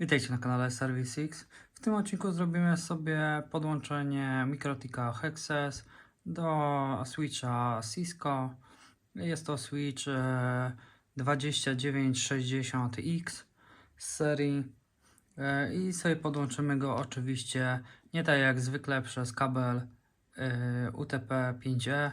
Witajcie na kanale ServiceX. W tym odcinku zrobimy sobie podłączenie MikroTika Hexes do switcha Cisco. Jest to switch e, 2960X z serii E, i sobie podłączymy go oczywiście nie tak jak zwykle przez kabel e, UTP-5E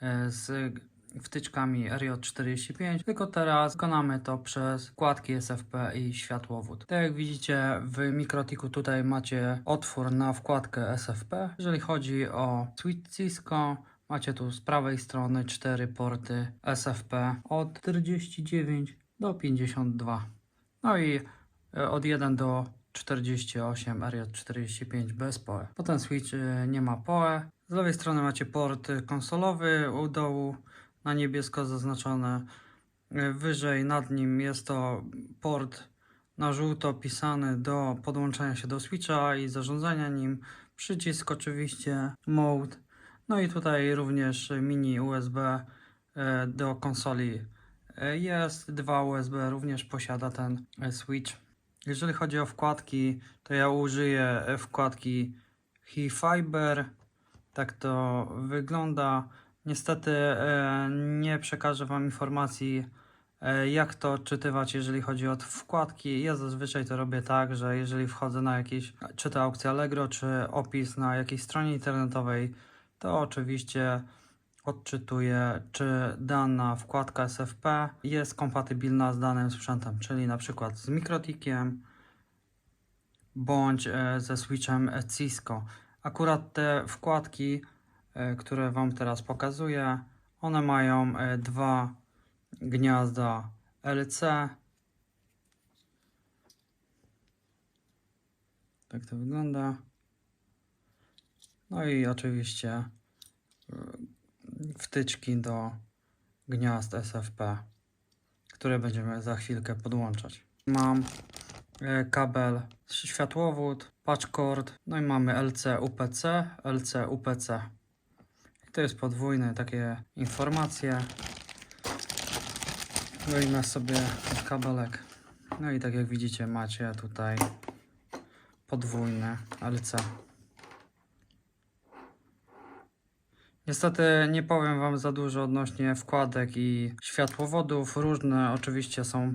e, z wtyczkami RJ45, tylko teraz wykonamy to przez wkładki SFP i światłowód. Tak jak widzicie w mikrotiku tutaj macie otwór na wkładkę SFP. Jeżeli chodzi o switch Cisco, macie tu z prawej strony cztery porty SFP od 49 do 52. No i e, od 1 do 48 RJ45 bez PoE. Potem switch e, nie ma PoE. Z lewej strony macie port konsolowy u dołu na niebiesko zaznaczone. Wyżej nad nim jest to port na żółto pisany do podłączenia się do switcha i zarządzania nim. Przycisk oczywiście mode. No i tutaj również mini USB e, do konsoli e, jest. Dwa USB również posiada ten e, switch. Jeżeli chodzi o wkładki, to ja użyję wkładki He Fiber. Tak to wygląda. Niestety e, nie przekażę Wam informacji, e, jak to odczytywać, jeżeli chodzi o wkładki. Ja zazwyczaj to robię tak, że jeżeli wchodzę na jakieś, czy to aukcja Allegro, czy opis na jakiejś stronie internetowej, to oczywiście odczytuję, czy dana wkładka SFP jest kompatybilna z danym sprzętem, czyli na przykład z mikrotikiem bądź e, ze switchem Cisco. Akurat te wkładki, które Wam teraz pokazuję, one mają e, dwa gniazda LC. Tak to wygląda. No i oczywiście e, wtyczki do gniazd SFP, które będziemy za chwilkę podłączać. Mam e, kabel światłowód, patch cord, no i mamy LC UPC, LC UPC. To jest podwójne takie informacje. Wyjmę sobie kabelek. No i tak jak widzicie macie tutaj podwójne LC. Niestety nie powiem Wam za dużo odnośnie wkładek i światłowodów. Różne oczywiście są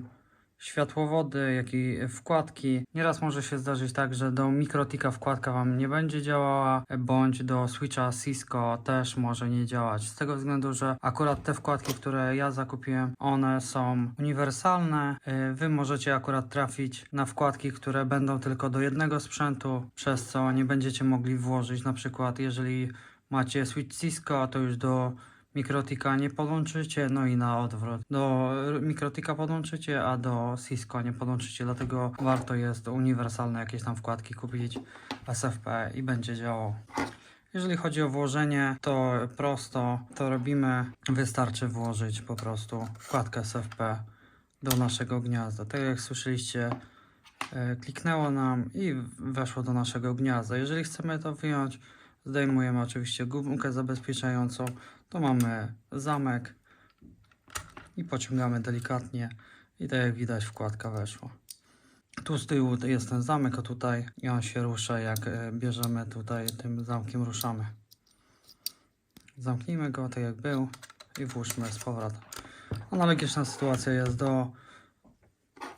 światłowody, jak i wkładki. Nieraz może się zdarzyć tak, że do mikrotika wkładka Wam nie będzie działała, bądź do switcha Cisco też może nie działać. Z tego względu, że akurat te wkładki, które ja zakupiłem, one są uniwersalne. Yy, Wy możecie akurat trafić na wkładki, które będą tylko do jednego sprzętu, przez co nie będziecie mogli włożyć. Na przykład, jeżeli macie switch Cisco, to już do mikrotika nie podłączycie, no i na odwrót. Do mikrotika podłączycie, a do Cisco nie podłączycie, dlatego warto jest uniwersalne jakieś tam wkładki kupić SFP i będzie działało. Jeżeli chodzi o włożenie, to prosto to robimy. Wystarczy włożyć po prostu wkładkę SFP do naszego gniazda. Tak jak słyszeliście, e, kliknęło nam i weszło do naszego gniazda. Jeżeli chcemy to wyjąć, zdejmujemy oczywiście gumkę zabezpieczającą, to mamy zamek i pociągamy delikatnie i tak jak widać wkładka weszła. Tu z tyłu jest ten zamek, a tutaj on się rusza jak e, bierzemy tutaj tym zamkiem ruszamy. Zamknijmy go tak jak był i włóżmy z powrotem. Analogiczna sytuacja jest do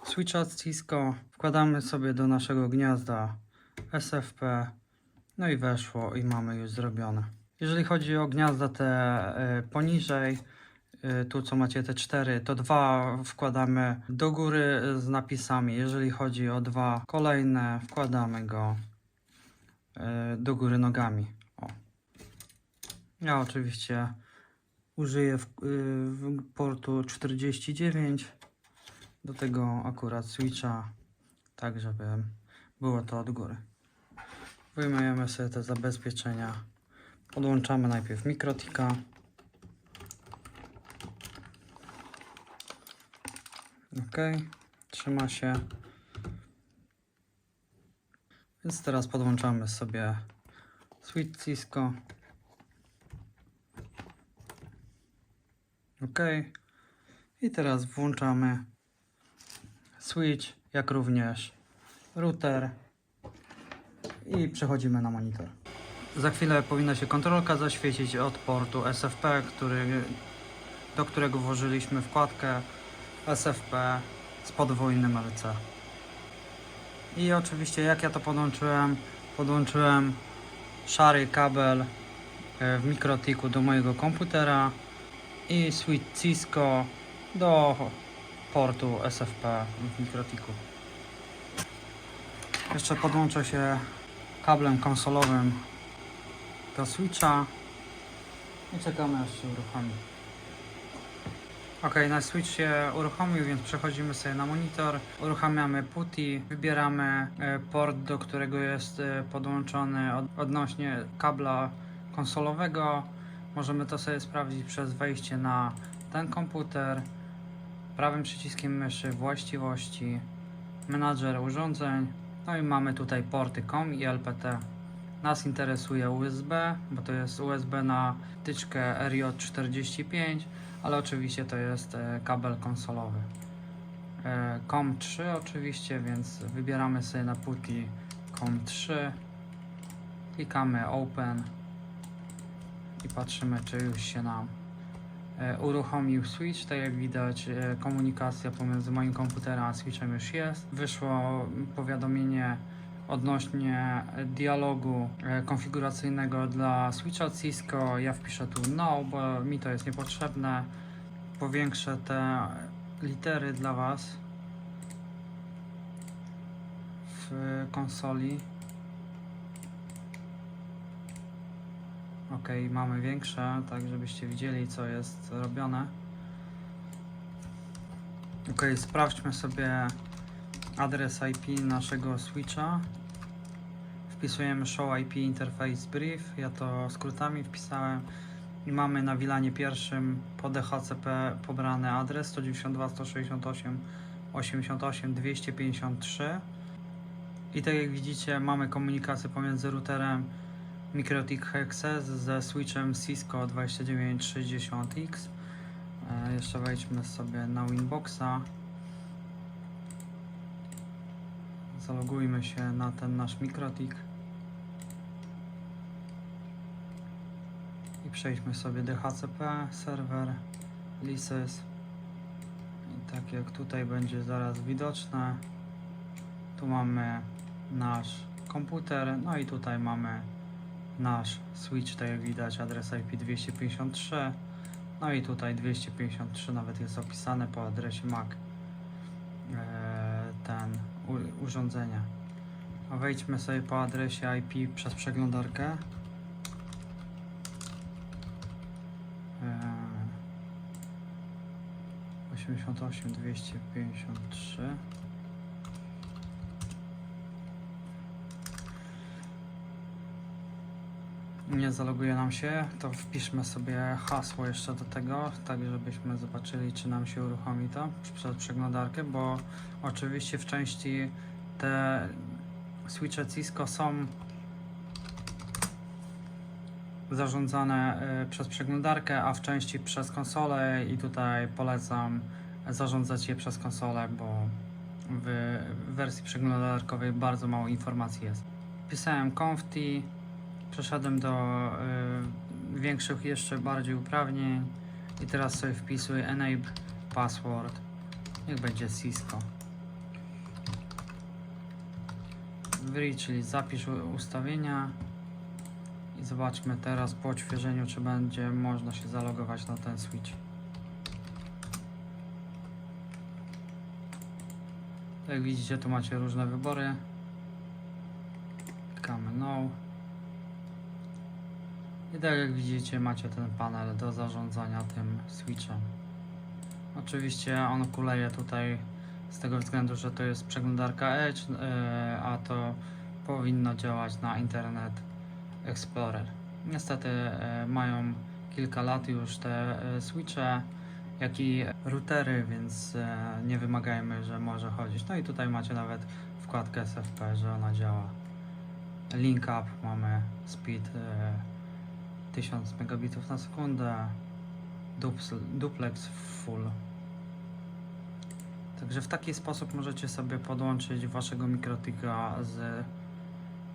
switcha Cisco. Wkładamy sobie do naszego gniazda SFP no i weszło i mamy już zrobione. Jeżeli chodzi o gniazda te y, poniżej, y, tu co macie te cztery, to dwa wkładamy do góry z napisami. Jeżeli chodzi o dwa kolejne, wkładamy go y, do góry nogami. O. Ja oczywiście użyję w, w portu 49 do tego akurat switcha, tak żeby było to od góry. Wyjmujemy sobie te zabezpieczenia. Podłączamy najpierw mikrotika. Ok, trzyma się. Więc teraz podłączamy sobie switch Cisco. Ok. I teraz włączamy switch, jak również router i przechodzimy na monitor. Za chwilę powinna się kontrolka zaświecić od portu SFP, który, do którego włożyliśmy wkładkę SFP z podwójnym RC. I oczywiście jak ja to podłączyłem, podłączyłem szary kabel e, w mikrotiku do mojego komputera i switch Cisco do portu SFP w mikrotiku. Jeszcze podłączę się kablem konsolowym do switcha i czekamy aż się uruchomi. Ok, nasz switch się uruchomił, więc przechodzimy sobie na monitor, uruchamiamy PuTTY, wybieramy e, port, do którego jest e, podłączony od, odnośnie kabla konsolowego. Możemy to sobie sprawdzić przez wejście na ten komputer, prawym przyciskiem myszy, właściwości, menadżer urządzeń, no i mamy tutaj porty COM i LPT. Nas interesuje USB, bo to jest USB na tyczkę RJ45, ale oczywiście to jest e, kabel konsolowy. E, COM3 oczywiście, więc wybieramy sobie na putty COM3, klikamy Open i patrzymy czy już się nam uruchomił switch. Tak jak widać e, komunikacja pomiędzy moim komputerem a switchem już jest. Wyszło powiadomienie odnośnie dialogu e, konfiguracyjnego dla switcha Cisco. Ja wpiszę tu no, bo mi to jest niepotrzebne. Powiększę te litery dla Was w konsoli. Ok, mamy większe, tak żebyście widzieli co jest robione. Ok, sprawdźmy sobie adres IP naszego switcha. Wpisujemy show IP interface brief. Ja to skrótami wpisałem i mamy na wilanie pierwszym po DHCP pobrany adres 192 168 88 253 i tak jak widzicie mamy komunikację pomiędzy routerem MikroTik Hexes ze switchem Cisco 2960X e, jeszcze wejdźmy sobie na Winboxa. Zalogujmy się na ten nasz MikroTik. I przejdźmy sobie DHCP, serwer, Lises. I tak jak tutaj będzie zaraz widoczne tu mamy nasz komputer, no i tutaj mamy nasz switch, tak jak widać adres IP 253 no i tutaj 253 nawet jest opisane po adresie MAC e, ten urządzenia a wejdźmy sobie po adresie IP przez przeglądarkę. E, 88 253 nie zaloguje nam się, to wpiszmy sobie hasło jeszcze do tego, tak żebyśmy zobaczyli, czy nam się uruchomi to przez przeglądarkę, bo oczywiście w części te switche Cisco są zarządzane y, przez przeglądarkę, a w części przez konsolę i tutaj polecam zarządzać je przez konsolę, bo w wersji przeglądarkowej bardzo mało informacji jest. Wpisałem conft Przeszedłem do y, większych jeszcze bardziej uprawnień i teraz sobie wpisuję enable password. Niech będzie Cisco. Wyjrzyj, czyli zapisz ustawienia i zobaczmy teraz po odświeżeniu, czy będzie można się zalogować na ten switch. Jak widzicie, tu macie różne wybory. Klikamy no. I tak jak widzicie macie ten panel do zarządzania tym switchem. Oczywiście on kuleje tutaj z tego względu, że to jest przeglądarka Edge, yy, a to powinno działać na Internet Explorer. Niestety yy, mają kilka lat już te yy, switche, jak i routery, więc nie wymagajmy, że może chodzić. No i tutaj macie nawet wkładkę SFP, że ona działa. Link up mamy speed 1000 megabitów na sekundę duplex full Także w taki sposób możecie sobie podłączyć waszego mikrotika z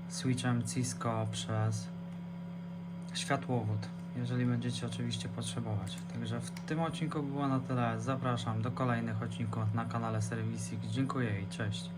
switchem Cisco przez światłowód, jeżeli będziecie oczywiście potrzebować. Także w tym odcinku było na tyle. Zapraszam do kolejnych odcinków na kanale Serwisik. Dziękuję i cześć.